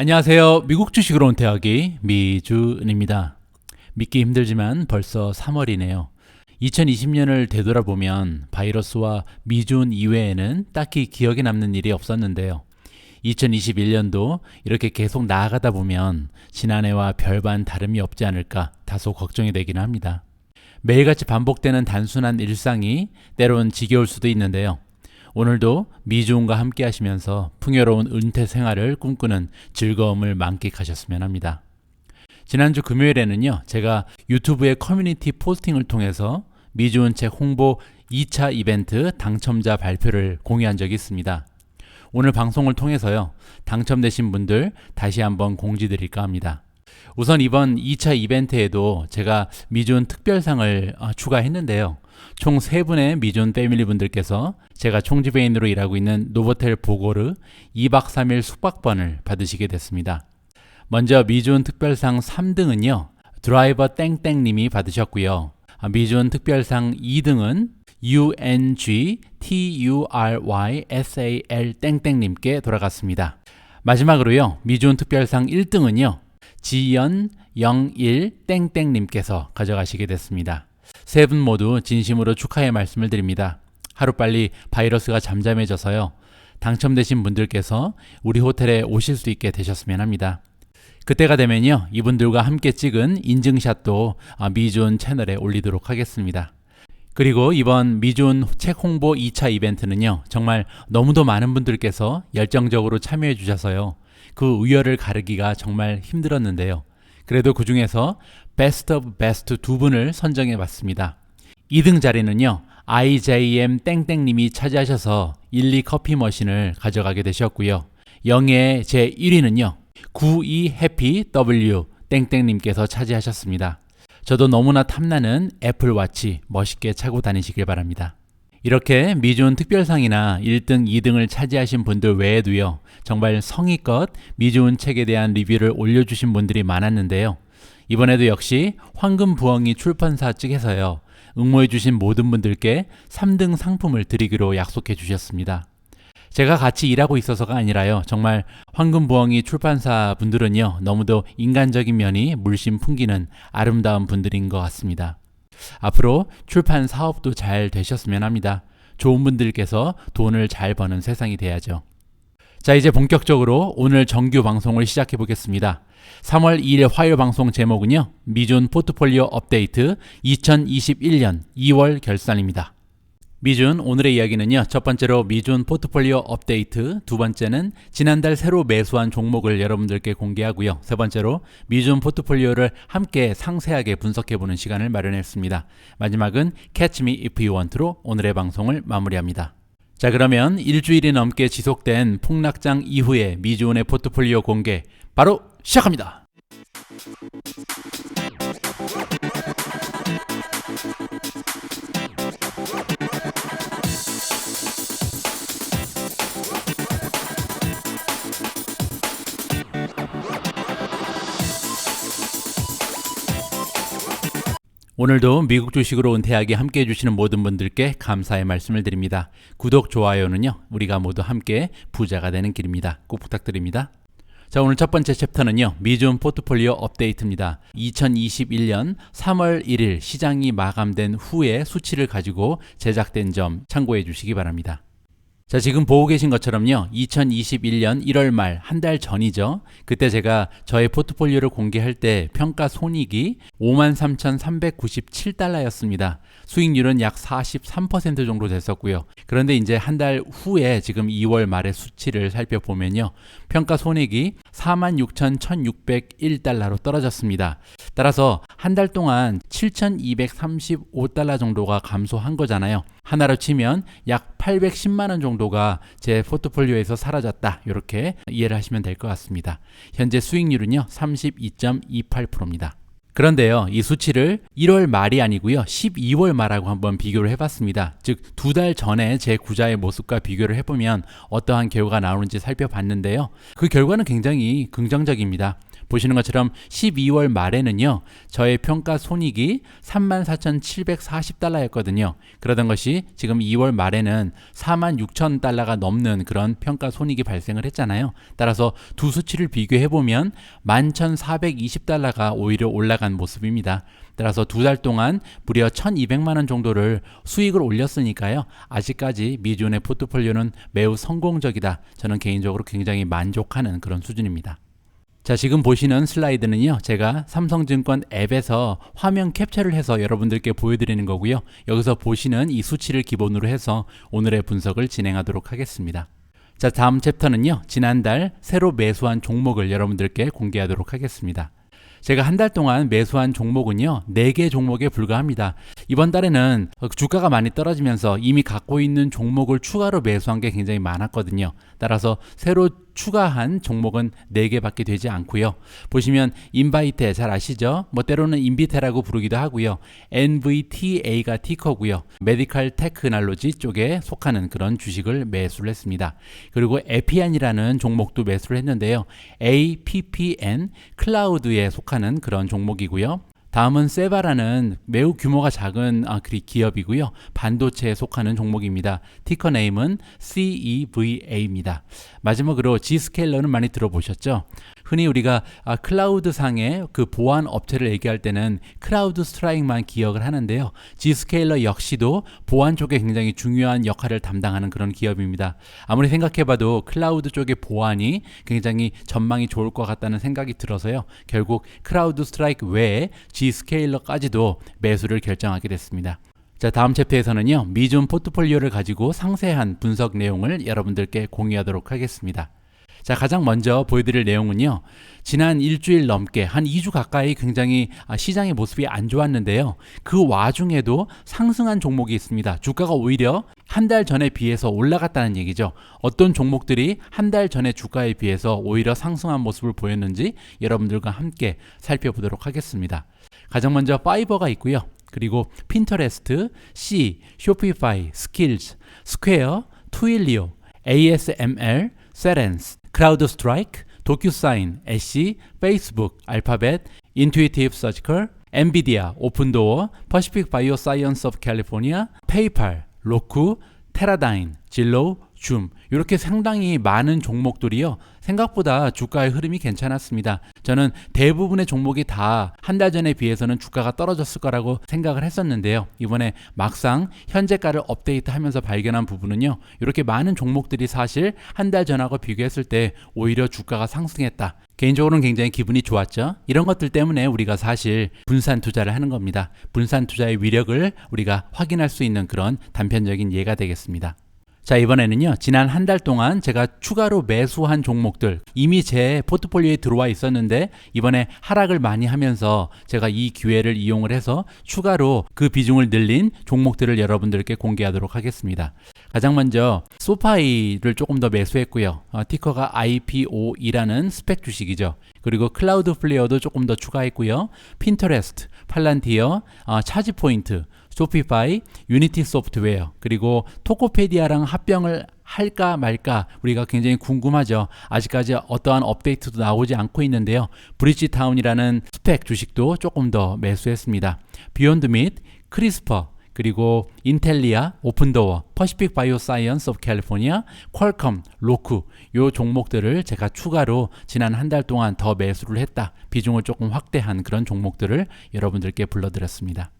안녕하세요. 미국 주식으로 온 대학이 미준입니다. 믿기 힘들지만 벌써 3월이네요. 2020년을 되돌아보면 바이러스와 미준 이외에는 딱히 기억에 남는 일이 없었는데요. 2021년도 이렇게 계속 나아가다 보면 지난해와 별반 다름이 없지 않을까 다소 걱정이 되기는 합니다. 매일같이 반복되는 단순한 일상이 때론 지겨울 수도 있는데요. 오늘도 미주온과 함께 하시면서 풍요로운 은퇴 생활을 꿈꾸는 즐거움을 만끽하셨으면 합니다. 지난주 금요일에는요, 제가 유튜브의 커뮤니티 포스팅을 통해서 미주온 책 홍보 2차 이벤트 당첨자 발표를 공유한 적이 있습니다. 오늘 방송을 통해서요, 당첨되신 분들 다시 한번 공지드릴까 합니다. 우선 이번 2차 이벤트에도 제가 미준 특별상을 어, 추가했는데요. 총 3분의 미존 패밀리 분들께서 제가 총지배인으로 일하고 있는 노보텔 보고르 2박 3일 숙박권을 받으시게 됐습니다. 먼저 미존 특별상 3등은요. 드라이버 땡땡님이 받으셨고요. 아, 미존 특별상 2등은 UNG TURY SAL 땡땡님께 돌아갔습니다. 마지막으로요. 미존 특별상 1등은요. 지연 01 땡땡님께서 가져가시게 됐습니다. 세 분 모두 진심으로 축하의 말씀을 드립니다. 하루빨리 바이러스가 잠잠해져서요. 당첨되신 분들께서 우리 호텔에 오실 수 있게 되셨으면 합니다. 그때가 되면요. 이분들과 함께 찍은 인증샷도 아, 미준 채널에 올리도록 하겠습니다. 그리고 이번 미준 책 홍보 2차 이벤트는요. 정말 너무도 많은 분들께서 열정적으로 참여해 주셔서요. 그 우열을 가르기가 정말 힘들었는데요. 그래도 그 중에서 베스트 오브 베스트 두 분을 선정해 봤습니다. 2등 자리는요. IJM 땡땡님이 차지하셔서 1, 2 커피 머신을 가져가게 되셨고요. 영예 제 1위는요. 92 해피 W 땡땡님께서 차지하셨습니다. 저도 너무나 탐나는 애플워치 멋있게 차고 다니시길 바랍니다. 이렇게 미준 특별상이나 1등, 2등을 차지하신 분들 외에도요, 정말 성의껏 미준 책에 대한 리뷰를 올려주신 분들이 많았는데요. 이번에도 역시 황금 부엉이 출판사 측에서요, 응모해 주신 모든 분들께 3등 상품을 드리기로 약속해 주셨습니다. 제가 같이 일하고 있어서가 아니라요, 정말 황금부엉이 출판사 분들은요, 너무도 인간적인 면이 물씬 풍기는 아름다운 분들인 것 같습니다. 앞으로 출판 사업도 잘 되셨으면 합니다. 좋은 분들께서 돈을 잘 버는 세상이 돼야죠. 자, 이제 본격적으로 오늘 정규 방송을 시작해 보겠습니다. 3월 2일 화요일 방송 제목은요. 미존 포트폴리오 업데이트 2021년 2월 결산입니다. 미준 오늘의 이야기는요. 첫 번째로 미준 포트폴리오 업데이트, 두 번째는 지난달 새로 매수한 종목을 여러분들께 공개하고요. 세 번째로 미준 포트폴리오를 함께 상세하게 분석해 보는 시간을 마련했습니다. 마지막은 Catch Me If You Want로 오늘의 방송을 마무리합니다. 자, 그러면 일주일이 넘게 지속된 폭락장 이후에 미주온의 포트폴리오 공개 바로 시작합니다. 오늘도 미국 주식으로 은퇴하게 함께 해주시는 모든 분들께 감사의 말씀을 드립니다. 구독, 좋아요는요, 우리가 모두 함께 부자가 되는 길입니다. 꼭 부탁드립니다. 자, 오늘 첫 번째 챕터는요, 미준 포트폴리오 업데이트입니다. 2021년 3월 1일 시장이 마감된 후에 수치를 가지고 제작된 점 참고해 주시기 바랍니다. 자, 지금 보고 계신 것처럼요. 2021년 1월 말 한 달 전이죠. 그때 제가 저의 포트폴리오를 공개할 때 평가 손익이 53,397달러였습니다. 수익률은 약 43% 정도 됐었고요. 그런데 이제 한 달 후에 지금 2월 말의 수치를 살펴보면요. 평가 손익이 46,161달러로 떨어졌습니다. 따라서 한 달 동안 7,235달러 정도가 감소한 거잖아요. 하나로 치면 약 810만 원 정도가 제 포트폴리오에서 사라졌다. 이렇게 이해를 하시면 될 것 같습니다. 현재 수익률은요. 32.28%입니다. 그런데요, 이 수치를 1월 말이 아니고요, 12월 말하고 한번 비교를 해봤습니다. 즉, 두 달 전에 제 구자의 모습과 비교를 해보면 어떠한 결과가 나오는지 살펴봤는데요. 그 결과는 굉장히 긍정적입니다. 보시는 것처럼 12월 말에는요, 저의 평가 손익이 34,740달러였거든요. 그러던 것이 지금 2월 말에는 46,000달러가 넘는 그런 평가 손익이 발생을 했잖아요. 따라서 두 수치를 비교해 보면 11,420달러가 오히려 올라간 모습입니다. 따라서 두 달 동안 무려 1,200만 원 정도를 수익을 올렸으니까요. 아직까지 미주의 포트폴리오는 매우 성공적이다. 저는 개인적으로 굉장히 만족하는 그런 수준입니다. 자, 지금 보시는 슬라이드는요, 제가 삼성증권 앱에서 화면 캡처를 해서 여러분들께 보여드리는 거고요. 여기서 보시는 이 수치를 기본으로 해서 오늘의 분석을 진행하도록 하겠습니다. 자, 다음 챕터는요, 지난달 새로 매수한 종목을 여러분들께 공개하도록 하겠습니다. 제가 한 달 동안 매수한 종목은요, 4개 종목에 불과합니다. 이번 달에는 주가가 많이 떨어지면서 이미 갖고 있는 종목을 추가로 매수한 게 굉장히 많았거든요. 따라서 새로 추가한 종목은 4개밖에 되지 않고요. 보시면 인바이테 잘 아시죠? 뭐 때로는 인비테라고 부르기도 하고요. NVTA가 티커고요. 메디칼 테크놀로지 쪽에 속하는 그런 주식을 매수를 했습니다. 그리고 에피안이라는 종목도 매수를 했는데요. APPN 클라우드에 속하는 그런 종목이고요. 다음은 세바라는 매우 규모가 작은 아, 기업이고요. 반도체에 속하는 종목입니다. 티커 네임은 CEVA입니다. 마지막으로 G스케일러는 많이 들어보셨죠? 흔히 우리가 아, 클라우드 상의 그 보안 업체를 얘기할 때는 크라우드 스트라이크만 기억을 하는데요. G스케일러 역시도 보안 쪽에 굉장히 중요한 역할을 담당하는 그런 기업입니다. 아무리 생각해봐도 클라우드 쪽의 보안이 굉장히 전망이 좋을 것 같다는 생각이 들어서요. 결국 크라우드 스트라이크 외에 G스케일러까지도 매수를 결정하게 됐습니다. 자, 다음 챕터에서는요, 미준 포트폴리오를 가지고 상세한 분석 내용을 여러분들께 공유하도록 하겠습니다. 자, 가장 먼저 보여드릴 내용은요. 지난 일주일 넘게 한 2주 가까이 굉장히 아, 시장의 모습이 안 좋았는데요. 그 와중에도 상승한 종목이 있습니다. 주가가 오히려 한 달 전에 비해서 올라갔다는 얘기죠. 어떤 종목들이 한 달 전에 주가에 비해서 오히려 상승한 모습을 보였는지 여러분들과 함께 살펴보도록 하겠습니다. 가장 먼저 파이버가 있고요. 그리고 핀터레스트, C, 쇼피파이, 스킬즈, 스퀘어, 투일리오, ASML, 세렌스, 크라우드 스트라이크, 도큐사인, 애쉬, 페이스북, 알파벳, 인투이티브 서지컬, 엔비디아, 오픈도어, 퍼시픽 바이오 사이언스 오브 캘리포니아, 페이팔, 로쿠, 테라다인, 진로우, 줌 이렇게 상당히 많은 종목들이요 생각보다 주가의 흐름이 괜찮았습니다. 저는 대부분의 종목이 다 한 달 전에 비해서는 주가가 떨어졌을 거라고 생각을 했었는데요. 이번에 막상 현재가를 업데이트하면서 발견한 부분은요. 이렇게 많은 종목들이 사실 한 달 전하고 비교했을 때 오히려 주가가 상승했다. 개인적으로는 굉장히 기분이 좋았죠. 이런 것들 때문에 우리가 사실 분산 투자를 하는 겁니다. 분산 투자의 위력을 우리가 확인할 수 있는 그런 단편적인 예가 되겠습니다. 자, 이번에는요, 지난 한 달 동안 제가 추가로 매수한 종목들, 이미 제 포트폴리오에 들어와 있었는데, 이번에 하락을 많이 하면서 제가 이 기회를 이용을 해서 추가로 그 비중을 늘린 종목들을 여러분들께 공개하도록 하겠습니다. 가장 먼저, 소파이를 조금 더 매수했고요. 어, 티커가 IPO이라는 스펙 주식이죠. 그리고 클라우드 플레이어도 조금 더 추가했고요. 핀터레스트, 팔란티어, 어, 차지 포인트, 소피파이, 유니티 소프트웨어, 그리고 토코페디아랑 합병을 할까 말까 우리가 굉장히 궁금하죠. 아직까지 어떠한 업데이트도 나오지 않고 있는데요. 브리지타운이라는 스펙 주식도 조금 더 매수했습니다. 비욘드 및 크리스퍼 그리고 인텔리아, 오픈도어, 퍼시픽 바이오사이언스 오브 캘리포니아, 퀄컴, 로쿠 요 종목들을 제가 추가로 지난 한 달 동안 더 매수를 했다. 비중을 조금 확대한 그런 종목들을 여러분들께 불러드렸습니다.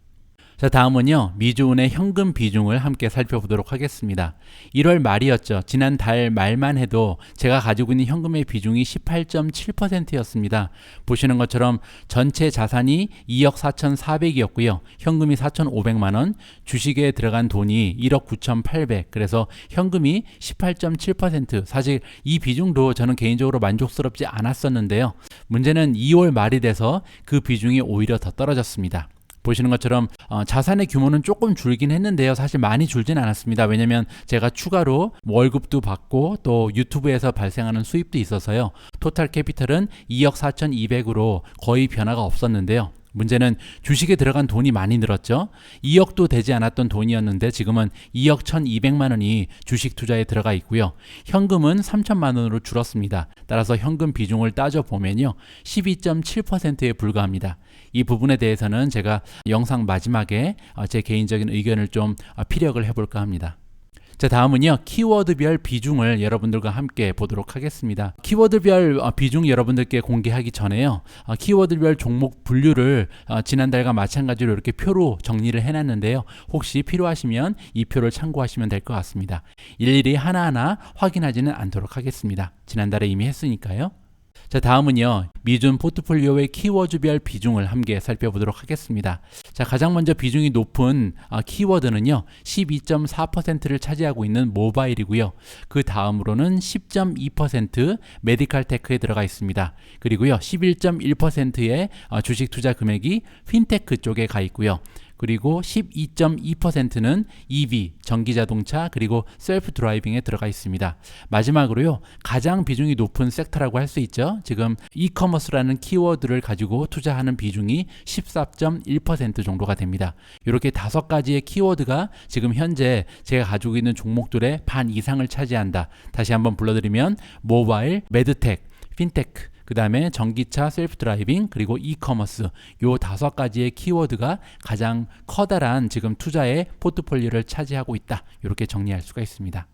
자, 다음은요. 미주운의 현금 비중을 함께 살펴보도록 하겠습니다. 1월 말이었죠. 지난 달 말만 해도 제가 가지고 있는 현금의 비중이 18.7%였습니다. 보시는 것처럼 전체 자산이 2억 4,400이었고요. 현금이 4,500만 원, 주식에 들어간 돈이 1억 9,800. 그래서 현금이 18.7%. 사실 이 비중도 저는 개인적으로 만족스럽지 않았었는데요. 문제는 2월 말이 돼서 그 비중이 오히려 더 떨어졌습니다. 보시는 것처럼 어, 자산의 규모는 조금 줄긴 했는데요. 사실 많이 줄진 않았습니다. 왜냐면 제가 추가로 월급도 받고 또 유튜브에서 발생하는 수입도 있어서요. 토탈 캐피탈은 2억 4,200으로 거의 변화가 없었는데요. 문제는 주식에 들어간 돈이 많이 늘었죠. 2억도 되지 않았던 돈이었는데 지금은 2억 1,200만 원이 주식 투자에 들어가 있고요. 현금은 3천만 원으로 줄었습니다. 따라서 현금 비중을 따져 보면요. 12.7%에 불과합니다. 이 부분에 대해서는 제가 영상 마지막에 어, 제 개인적인 의견을 좀 어, 피력을 해볼까 합니다. 자, 다음은요. 키워드별 비중을 여러분들과 함께 보도록 하겠습니다. 키워드별 어, 비중 여러분들께 공개하기 전에요. 어, 키워드별 종목 분류를 어, 지난달과 마찬가지로 이렇게 표로 정리를 해놨는데요. 혹시 필요하시면 이 표를 참고하시면 될 것 같습니다. 일일이 하나하나 확인하지는 않도록 하겠습니다. 지난달에 이미 했으니까요. 자, 다음은요. 미준 포트폴리오의 키워드별 비중을 함께 살펴보도록 하겠습니다. 자, 가장 먼저 비중이 높은 아, 키워드는요. 12.4%를 차지하고 있는 모바일이고요. 그 다음으로는 10.2% 메디칼 테크에 들어가 있습니다. 그리고요. 11.1%의 아, 주식 투자 금액이 핀테크 쪽에 가 있고요. 그리고 12.2%는 EV, 전기 자동차, 그리고 셀프 드라이빙에 들어가 있습니다. 마지막으로요, 가장 비중이 높은 섹터라고 할 수 있죠. 지금 이커머스라는 키워드를 가지고 투자하는 비중이 14.1% 정도가 됩니다. 이렇게 다섯 가지의 키워드가 지금 현재 제가 가지고 있는 종목들의 반 이상을 차지한다. 다시 한번 불러드리면 모바일, 매드텍, 핀테크, 그 다음에 전기차, 셀프 드라이빙, 그리고 이커머스 요 다섯 가지의 키워드가 가장 커다란 지금 투자의 포트폴리오를 차지하고 있다. 이렇게 정리할 수가 있습니다.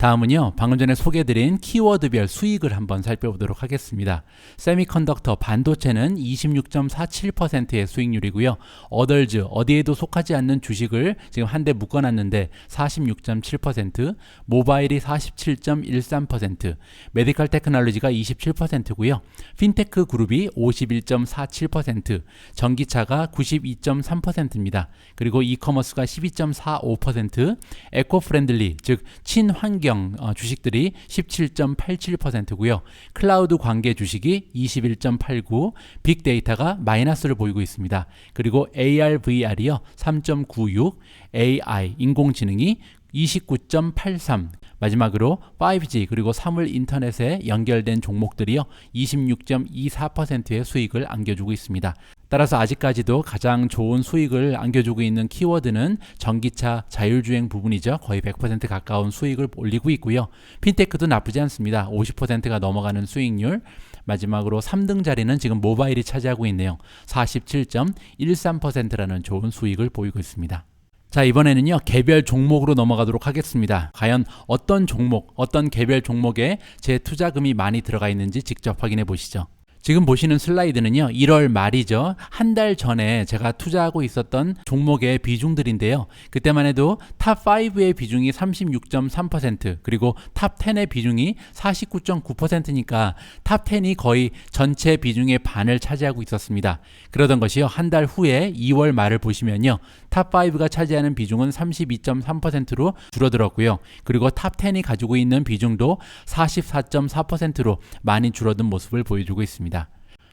다음은요, 방금 전에 소개해드린 키워드별 수익을 한번 살펴보도록 하겠습니다. 세미컨덕터 반도체는 26.47%의 수익률이고요. 어덜즈, 어디에도 속하지 않는 주식을 지금 한 대 묶어놨는데 46.7%, 모바일이 47.13%, 메디컬 테크놀로지가 27%고요. 핀테크 그룹이 51.47%, 전기차가 92.3%입니다. 그리고 이커머스가 12.45%, 에코 프렌들리, 즉 친환경 어, 주식들이 17.87%고요. 클라우드 관계 주식이 21.89, 빅데이터가 마이너스를 보이고 있습니다. 그리고 AR, VR이요 3.96, AI 인공지능이 29.83 마지막으로 5G 그리고 사물 인터넷에 연결된 종목들이요 26.24%의 수익을 안겨주고 있습니다. 따라서 아직까지도 가장 좋은 수익을 안겨주고 있는 키워드는 전기차 자율주행 부분이죠. 거의 100% 가까운 수익을 올리고 있고요. 핀테크도 나쁘지 않습니다. 50%가 넘어가는 수익률. 마지막으로 3등 자리는 지금 모바일이 차지하고 있네요. 47.13%라는 좋은 수익을 보이고 있습니다. 자, 이번에는요, 개별 종목으로 넘어가도록 하겠습니다. 과연 어떤 종목, 어떤 개별 종목에 제 투자금이 많이 들어가 있는지 직접 확인해 보시죠. 지금 보시는 슬라이드는요, 1월 말이죠. 한 달 전에 제가 투자하고 있었던 종목의 비중들인데요. 그때만 해도 탑 5의 비중이 36.3%, 그리고 탑 10의 비중이 49.9%니까 탑 10이 거의 전체 비중의 반을 차지하고 있었습니다. 그러던 것이요, 한 달 후에 2월 말을 보시면요, 탑 5가 차지하는 비중은 32.3%로 줄어들었고요. 그리고 탑 10이 가지고 있는 비중도 44.4%로 많이 줄어든 모습을 보여주고 있습니다.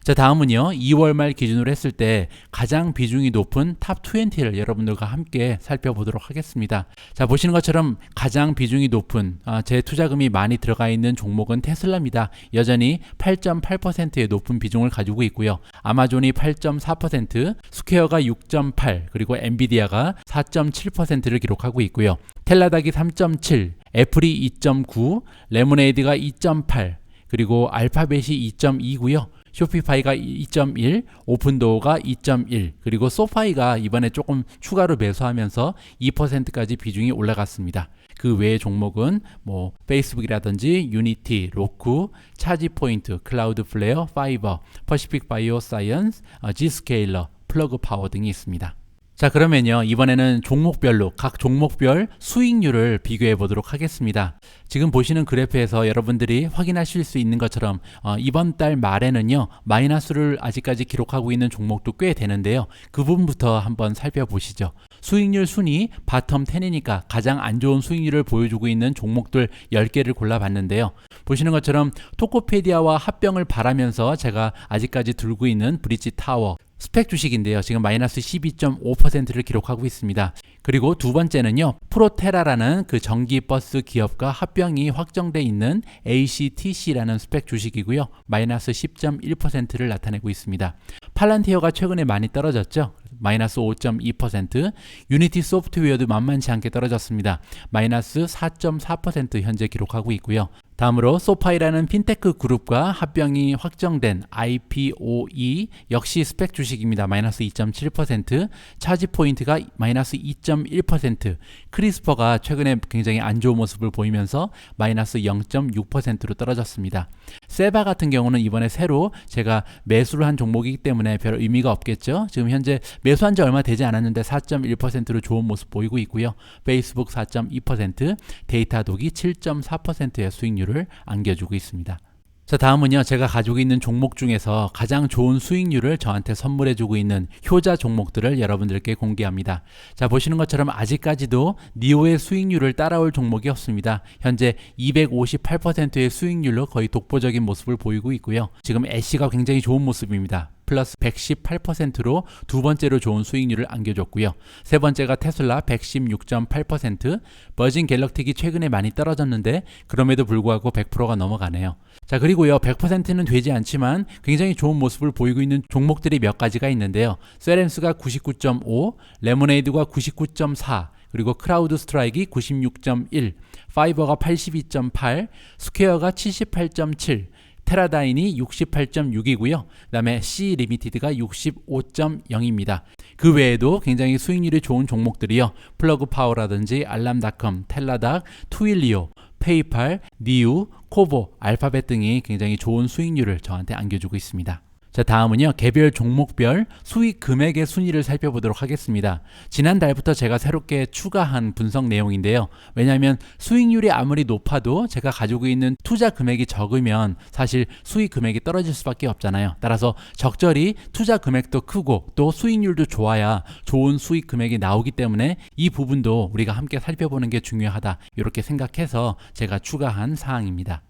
자, 다음은요. 2월 말 기준으로 했을 때 가장 비중이 높은 탑 20를 여러분들과 함께 살펴보도록 하겠습니다. 자, 보시는 것처럼 가장 비중이 높은 아, 제 투자금이 많이 들어가 있는 종목은 테슬라입니다. 여전히 8.8%의 높은 비중을 가지고 있고요. 아마존이 8.4%, 스퀘어가 6.8, 그리고 엔비디아가 4.7%를 기록하고 있고요. 텔라닥이 3.7, 애플이 2.9, 레모네이드가 2.8, 그리고 알파벳이 2.2고요. 쇼피파이가 2.1, 오픈도어가 2.1, 그리고 소파이가 이번에 조금 추가로 매수하면서 2%까지 비중이 올라갔습니다. 그 외의 종목은 뭐 페이스북이라든지 유니티, 로쿠, 차지포인트, 클라우드 플레어, 파이버, 퍼시픽 바이오 사이언스, 지스케일러, 플러그 파워 등이 있습니다. 자, 그러면요. 이번에는 종목별로 각 종목별 수익률을 비교해 보도록 하겠습니다. 지금 보시는 그래프에서 여러분들이 확인하실 수 있는 것처럼 어, 이번 달 말에는요. 마이너스를 아직까지 기록하고 있는 종목도 꽤 되는데요. 그 부분부터 한번 살펴보시죠. 수익률 순위 바텀 10이니까 가장 안 좋은 수익률을 보여주고 있는 종목들 10개를 골라봤는데요. 보시는 것처럼 토코페디아와 합병을 바라면서 제가 아직까지 들고 있는 브릿지 타워, 스펙 주식인데요. 지금 마이너스 12.5%를 기록하고 있습니다. 그리고 두 번째는요. 프로테라라는 그 전기 버스 기업과 합병이 확정돼 있는 ACTC라는 스펙 주식이고요. 마이너스 10.1%를 나타내고 있습니다. 팔란티어가 최근에 많이 떨어졌죠. 마이너스 5.2%, 유니티 소프트웨어도 만만치 않게 떨어졌습니다. 마이너스 4.4% 현재 기록하고 있고요. 다음으로 소파이라는 핀테크 그룹과 합병이 확정된 IPOE 역시 스펙 주식입니다. 마이너스 2.7%, 차지 포인트가 마이너스 2.1%, 크리스퍼가 최근에 굉장히 안 좋은 모습을 보이면서 마이너스 0.6%로 떨어졌습니다. 세바 같은 경우는 이번에 새로 제가 매수를 한 종목이기 때문에 별 의미가 없겠죠. 지금 현재 매수한 지 얼마 되지 않았는데 4.1%로 좋은 모습 보이고 있고요. 페이스북 4.2%, 데이터 독이 7.4%의 수익률을 안겨주고 있습니다. 자, 다음은요. 제가 가지고 있는 종목 중에서 가장 좋은 수익률을 저한테 선물해 주고 있는 효자 종목들을 여러분들께 공개합니다. 자, 보시는 것처럼 아직까지도 니오의 수익률을 따라올 종목이 없습니다. 현재 258%의 수익률로 거의 독보적인 모습을 보이고 있고요. 지금 애쉬가 굉장히 좋은 모습입니다. 플러스 118%로 두 번째로 좋은 수익률을 안겨줬고요. 세 번째가 테슬라 116.8%, 버진 갤럭틱이 최근에 많이 떨어졌는데 그럼에도 불구하고 100%가 넘어가네요. 자, 그리고요. 100%는 되지 않지만 굉장히 좋은 모습을 보이고 있는 종목들이 몇 가지가 있는데요. 세렌스가 99.5, 레모네이드가 99.4, 그리고 크라우드 스트라이크 96.1, 파이버가 82.8, 스퀘어가 78.7, 테라다인이 68.6이고요. 그다음에 C 리미티드가 65.0입니다. 그 외에도 굉장히 수익률이 좋은 종목들이요. 플러그 파워라든지 알람닷컴, 텔라닥, 투일리오, 페이팔, 니우, 코보, 알파벳 등이 굉장히 좋은 수익률을 저한테 안겨주고 있습니다. 자, 다음은요. 개별 종목별 수익 금액의 순위를 살펴보도록 하겠습니다. 지난달부터 제가 새롭게 추가한 분석 내용인데요. 왜냐하면 수익률이 아무리 높아도 제가 가지고 있는 투자 금액이 적으면 사실 수익 금액이 떨어질 수밖에 없잖아요. 따라서 적절히 투자 금액도 크고 또 수익률도 좋아야 좋은 수익 금액이 나오기 때문에 이 부분도 우리가 함께 살펴보는 게 중요하다. 이렇게 생각해서 제가 추가한 사항입니다.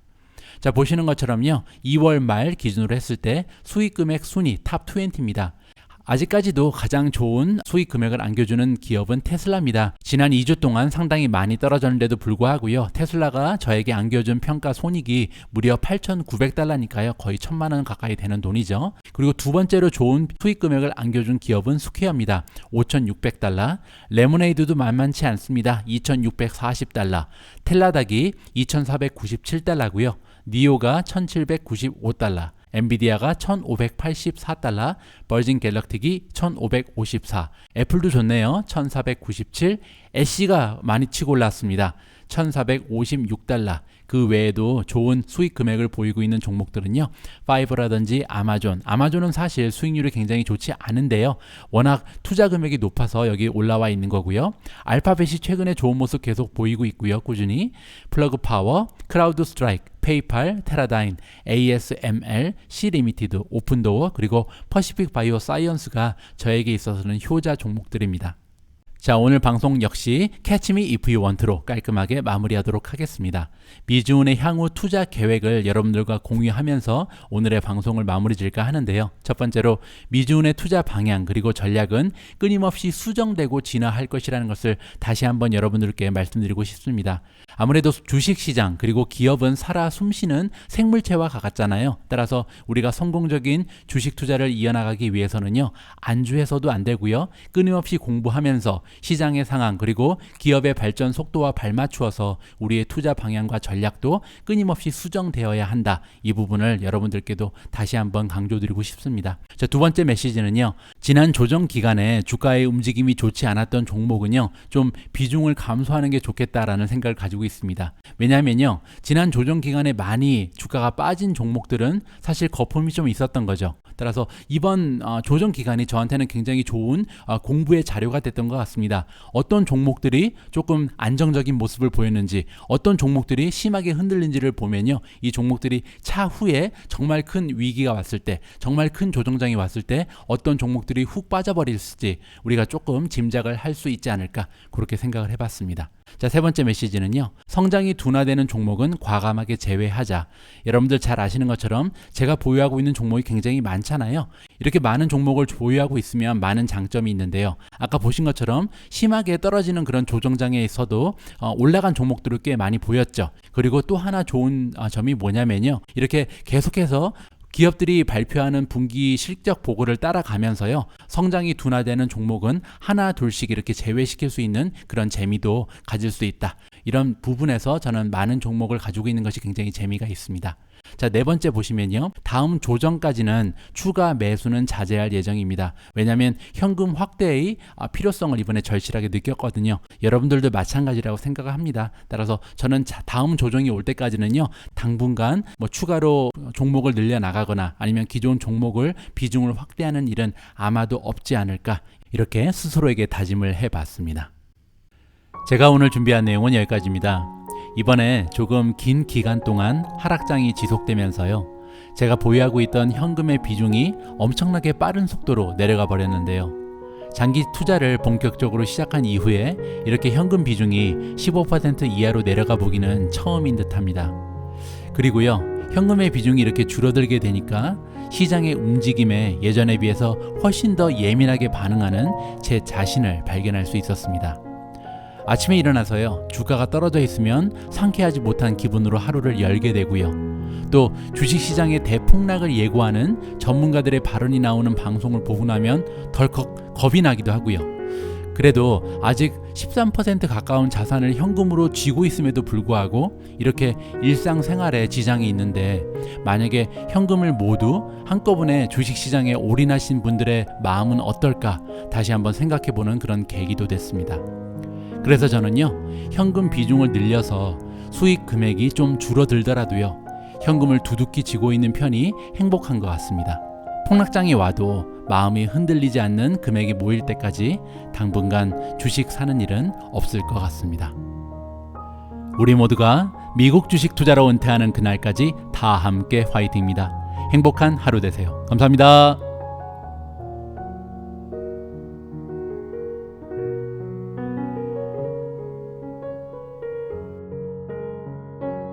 자, 보시는 것처럼요. 2월 말 기준으로 했을 때 수익 금액 순위 탑 20입니다. 아직까지도 가장 좋은 수익 금액을 안겨주는 기업은 테슬라입니다. 지난 2주 동안 상당히 많이 떨어졌는데도 불구하고요. 테슬라가 저에게 안겨준 평가 손익이 무려 8,900달러니까요. 거의 1천만 원 가까이 되는 돈이죠. 그리고 두 번째로 좋은 수익 금액을 안겨준 기업은 스퀘어입니다. 5,600달러. 레모네이드도 만만치 않습니다. 2,640달러. 텔라닥이 2,497달러고요. 니오가 1795달러, 엔비디아가 1584달러, 버진 갤럭틱이 1554, 애플도 좋네요. 1497, 애쉬가 많이 치고 올랐습니다. 1456달러. 그 외에도 좋은 수익 금액을 보이고 있는 종목들은요. 파이브라든지 아마존. 아마존은 사실 수익률이 굉장히 좋지 않은데요. 워낙 투자 금액이 높아서 여기 올라와 있는 거고요. 알파벳이 최근에 좋은 모습 계속 보이고 있고요. 꾸준히. 플러그 파워, 크라우드 스트라이크, 페이팔, 테라다인, ASML, C 리미티드, 오픈도어, 그리고 퍼시픽 바이오 사이언스가 저에게 있어서는 효자 종목들입니다. 자, 오늘 방송 역시 캐치미 이프 유 원트로 깔끔하게 마무리하도록 하겠습니다. 미주은의 향후 투자 계획을 여러분들과 공유하면서 오늘의 방송을 마무리 질까 하는데요. 첫 번째로 미주은의 투자 방향 그리고 전략은 끊임없이 수정되고 진화할 것이라는 것을 다시 한번 여러분들께 말씀드리고 싶습니다. 아무래도 주식 시장 그리고 기업은 살아 숨쉬는 생물체와 같잖아요. 따라서 우리가 성공적인 주식 투자를 이어나가기 위해서는요. 안주해서도 안 되고요. 끊임없이 공부하면서 시장의 상황 그리고 기업의 발전 속도와 발맞추어서 우리의 투자 방향과 전략도 끊임없이 수정되어야 한다. 이 부분을 여러분들께도 다시 한번 강조드리고 싶습니다. 자, 두 번째 메시지는요. 지난 조정 기간에 주가의 움직임이 좋지 않았던 종목은요. 좀 비중을 감소하는 게 좋겠다라는 생각을 가지고 있습니다. 왜냐하면요. 지난 조정 기간에 많이 주가가 빠진 종목들은 사실 거품이 좀 있었던 거죠. 따라서 이번 어, 조정 기간이 저한테는 굉장히 좋은 어, 공부의 자료가 됐던 것 같습니다. 어떤 종목들이 조금 안정적인 모습을 보였는지, 어떤 종목들이 심하게 흔들린지를 보면요, 이 종목들이 차후에 정말 큰 위기가 왔을 때, 정말 큰 조정장이 왔을 때 어떤 종목들이 종목들이 훅 빠져버릴지 우리가 조금 짐작을 할 수 있지 않을까 그렇게 생각을 해봤습니다. 자, 세 번째 메시지는요. 성장이 둔화되는 종목은 과감하게 제외하자. 여러분들 잘 아시는 것처럼 제가 보유하고 있는 종목이 굉장히 많잖아요. 이렇게 많은 종목을 보유하고 있으면 많은 장점이 있는데요. 아까 보신 것처럼 심하게 떨어지는 그런 조정장에 있어도 어, 올라간 종목들을 꽤 많이 보였죠. 그리고 또 하나 좋은 어, 점이 뭐냐면요. 이렇게 계속해서 기업들이 발표하는 분기 실적 보고를 따라가면서요. 성장이 둔화되는 종목은 하나 둘씩 이렇게 제외시킬 수 있는 그런 재미도 가질 수 있다. 이런 부분에서 저는 많은 종목을 가지고 있는 것이 굉장히 재미가 있습니다. 자, 네 번째 보시면요. 다음 조정까지는 추가 매수는 자제할 예정입니다. 왜냐하면 현금 확대의 아, 필요성을 이번에 절실하게 느꼈거든요. 여러분들도 마찬가지라고 생각을 합니다. 따라서 저는 자- 다음 조정이 올 때까지는요. 당분간 뭐 추가로 종목을 늘려 나가거나 아니면 기존 종목을 비중을 확대하는 일은 아마도 없지 않을까 이렇게 스스로에게 다짐을 해봤습니다. 제가 오늘 준비한 내용은 여기까지입니다. 이번에 조금 긴 기간 동안 하락장이 지속되면서요. 제가 보유하고 있던 현금의 비중이 엄청나게 빠른 속도로 내려가 버렸는데요. 장기 투자를 본격적으로 시작한 이후에 이렇게 현금 비중이 15% 이하로 내려가 보기는 처음인 듯 합니다. 그리고요, 현금의 비중이 이렇게 줄어들게 되니까 시장의 움직임에 예전에 비해서 훨씬 더 예민하게 반응하는 제 자신을 발견할 수 있었습니다. 아침에 일어나서요 주가가 떨어져 있으면 상쾌하지 못한 기분으로 하루를 열게 되고요 또 주식시장의 대폭락을 예고하는 전문가들의 발언이 나오는 방송을 보고 나면 덜컥 겁이 나기도 하고요 그래도 아직 13% 가까운 자산을 현금으로 쥐고 있음에도 불구하고 이렇게 일상생활에 지장이 있는데 만약에 현금을 모두 한꺼번에 주식시장에 올인하신 분들의 마음은 어떨까 다시 한번 생각해 보는 그런 계기도 됐습니다. 그래서 저는요 현금 비중을 늘려서 수익 금액이 좀 줄어들더라도요 현금을 두둑히 쥐고 있는 편이 행복한 것 같습니다. 폭락장이 와도 마음이 흔들리지 않는 금액이 모일 때까지 당분간 주식 사는 일은 없을 것 같습니다. 우리 모두가 미국 주식 투자로 은퇴하는 그날까지 다 함께 화이팅입니다. 행복한 하루 되세요. 감사합니다.